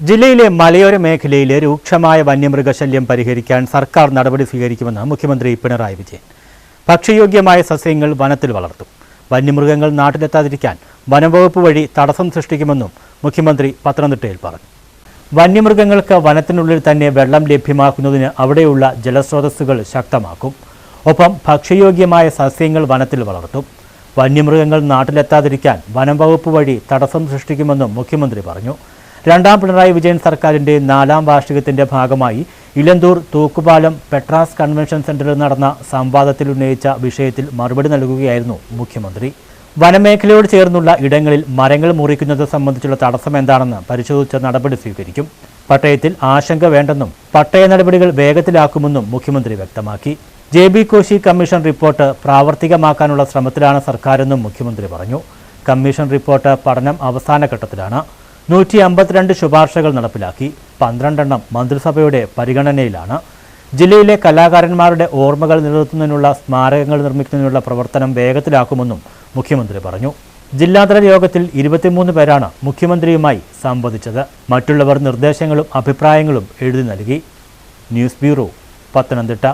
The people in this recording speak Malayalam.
ജില്ലയിലെ മലയോര മേഖലയിലെ രൂക്ഷമായ വന്യമൃഗശല്യം പരിഹരിക്കാൻ സർക്കാർ നടപടി സ്വീകരിക്കുമെന്ന് മുഖ്യമന്ത്രി പിണറായി വിജയൻ. ഭക്ഷ്യയോഗ്യമായ സസ്യങ്ങൾ വനത്തിൽ വളർത്തും. വന്യമൃഗങ്ങൾ നാട്ടിലെത്താതിരിക്കാൻ വനംവകുപ്പ് വഴി തടസ്സം സൃഷ്ടിക്കുമെന്നും മുഖ്യമന്ത്രി പത്തനംതിട്ടയിൽ പറഞ്ഞു. വന്യമൃഗങ്ങൾക്ക് വനത്തിനുള്ളിൽ തന്നെ വെള്ളം ലഭ്യമാക്കുന്നതിന് അവിടെയുള്ള ജലസ്രോതസ്സുകൾ ശക്തമാക്കും. ഒപ്പം ഭക്ഷ്യയോഗ്യമായ സസ്യങ്ങൾ വനത്തിൽ വളർത്തും. വന്യമൃഗങ്ങൾ നാട്ടിലെത്താതിരിക്കാൻ വനംവകുപ്പ് വഴി തടസ്സം സൃഷ്ടിക്കുമെന്നും മുഖ്യമന്ത്രി പറഞ്ഞു. രണ്ടാം പിണറായി വിജയൻ സർക്കാരിന്റെ നാലാം വാർഷികത്തിന്റെ ഭാഗമായി ഇലന്തൂർ തൂക്കുപാലം പെട്രാസ് കൺവെൻഷൻ സെന്ററിൽ നടന്ന സംവാദത്തിൽ ഉന്നയിച്ച വിഷയത്തിൽ മറുപടി നൽകുകയായിരുന്നു മുഖ്യമന്ത്രി. വനമേഖലയോട് ചേർന്നുള്ള ഇടങ്ങളിൽ മരങ്ങൾ മുറിക്കുന്നത് സംബന്ധിച്ചുള്ള തടസ്സം എന്താണെന്ന് പരിശോധിച്ച നടപടി സ്വീകരിക്കും. പട്ടയത്തിൽ ആശങ്ക വേണ്ടെന്നും പട്ടയ നടപടികൾ വേഗത്തിലാക്കുമെന്നും മുഖ്യമന്ത്രി വ്യക്തമാക്കി. J B Koshy commission report പ്രാവർത്തികമാക്കാനുള്ള ശ്രമത്തിലാണ് സർക്കാരെന്നും മുഖ്യമന്ത്രി പറഞ്ഞു. കമ്മീഷൻ റിപ്പോർട്ട് പഠനം അവസാന ഘട്ടത്തിലാണ്. നൂറ്റി അമ്പത്തിരണ്ട് ശുപാർശകൾ നടപ്പിലാക്കി. പന്ത്രണ്ടെണ്ണം മന്ത്രിസഭയുടെ പരിഗണനയിലാണ്. ജില്ലയിലെ കലാകാരന്മാരുടെ ഓർമ്മകൾ നിലനിർത്തുന്നതിനുള്ള സ്മാരകങ്ങൾ നിർമ്മിക്കുന്നതിനുള്ള പ്രവർത്തനം വേഗത്തിലാക്കുമെന്നും മുഖ്യമന്ത്രി പറഞ്ഞു. ജില്ലാതല യോഗത്തിൽ ഇരുപത്തിമൂന്ന് പേരാണ് മുഖ്യമന്ത്രിയുമായി സംവദിച്ചത്. മറ്റുള്ളവർ നിർദ്ദേശങ്ങളും അഭിപ്രായങ്ങളും എഴുതി നൽകി. News bureau Pathanamthitta.